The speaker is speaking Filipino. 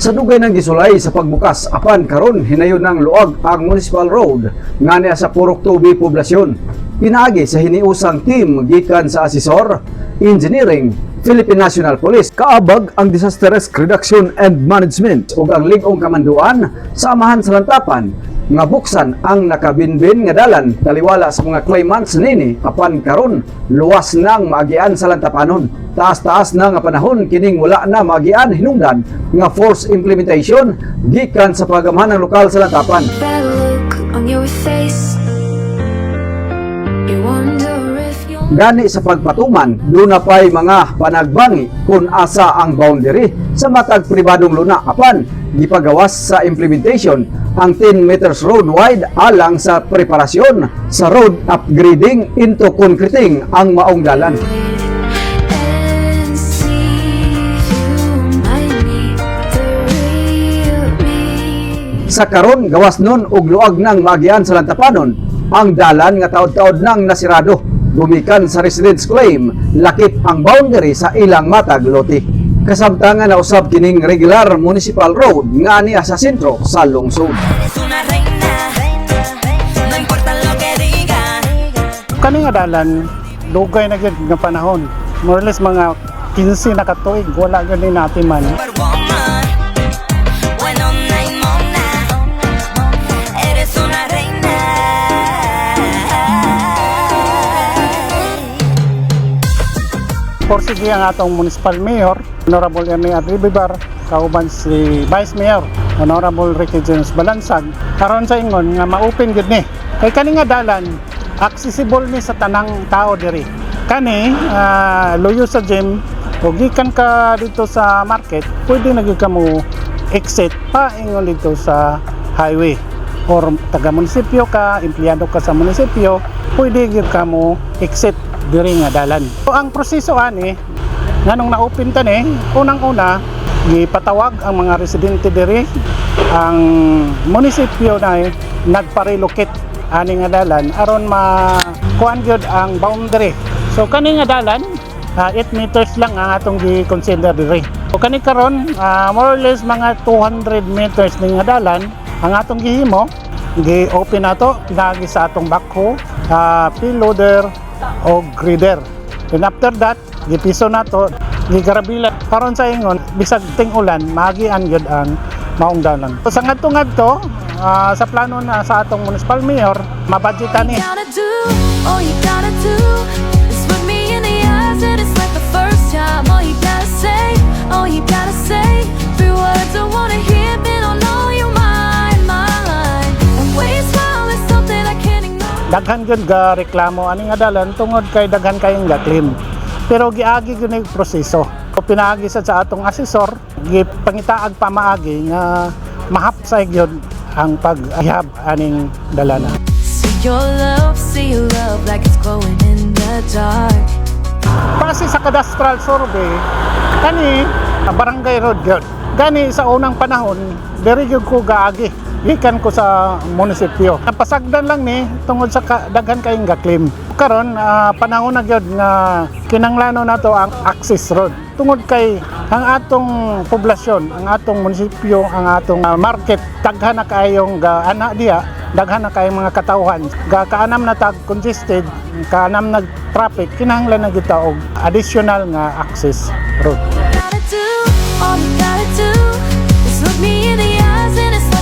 Sa dugay ng gisulay sa pagbukas apan karon hinayon ng luag ang municipal road nga niya sa Purok Tubi poblasyon. Pinaagi sa hiniusang team gikan sa asesor, engineering, Philippine National Police kaabag ang Disaster Risk Reduction and Management ug ang Ligong Kamanduan samahan sa lantapan nga buksan ang nakabinbin nga dalan taliwala sa mga claimants nini apan karon luwas nang maagian sa lantapanon taas-taas na nga panahon kining wala na maagian hinungdan nga force implementation gikan sa pagamahan ng lokal sa lantapan. Gani sa pagpatuman, doon na pa'y mga panagbangi kung asa ang boundary sa matag pribadong luna. Apan, gipagawas sa implementation ang 10 meters road wide alang sa preparasyon sa road upgrading into concreting ang maong dalan. Sa karon gawas nun og luag ng magian sa lantapanon, ang dalan nga taod-taod nang nasirado. Gumikan sa residence claim, lakip ang boundary sa ilang matag loti. Kasamtangan na usab kining regular municipal road nga niya sa sentro sa lungsod. Kani nga dalan, dugay na gyud nga panahon. More or less mga 15 na katuig, wala gyud ni natin man. Porsige ang atong municipal mayor, Honorable Ernie Adribibar, kauban si Vice Mayor, Honorable Ricky James Balansag. Karon sa ingon nga ma-open gyud ni. Kay kani nga dalan, accessible ni sa tanang tao diri. Kani ah, luyo sa gym, ug gikan ka dito sa market, pwede na ka mo exit pa ingon dito sa highway or taga munisipyo ka, empleyado ka sa munisipyo, pwede gyud ka mo exit diri nga dalan. So, ang proseso ani nganong na-open ta ni, unang-una gipatawag ang mga residente diri ang munisipyo na nagpa-relocate ani nga dalan aron ma kuan gyud ang boundary. So kani nga dalan ah, 8 meters lang ang atong gi-consider diri. So kani karon ah, more or less mga 200 meters ni nga dalan ang atong gihimo gi-open nato pinagi sa atong backhoe, ah, payloader o grader. Then after that, gipiso nato, gigarabila karon sa ingon bisag ting ulan magian gyud ang maong dalan. So, sa ngadto ngadto ah, sa plano na sa atong municipal mayor, mabudgetan ni Gotta daghan gyud ga reklamo ani nga dalan tungod kay daghan kayong ga claim pero giagi gyud yung proseso o pinaagi sa sa atong asesor gipangitaag pa maagi nga mahapsay gyud ang pag-ihab aning dalana See your love, see your love like it's glowing in the dark. Base sa cadastral survey, kani ah, barangay road gyud. Gani sa unang panahon, diri gyud ko gaagi. Gikan ko sa munisipyo. Napasagdan lang ni tungod sa daghan kayong ga-claim. Karon ah, panahon na gyud nga kinanglano nato ang access road. Tungod kay ang atong poblasyon, ang atong munisipyo, ang atong ah, market daghan na kayong ga ana diha daghan na kayong mga katawhan ga kaanam na tag congested kaanam na traffic kinahanglan na kita og additional nga access road all you gotta do is look me in the eyes and it's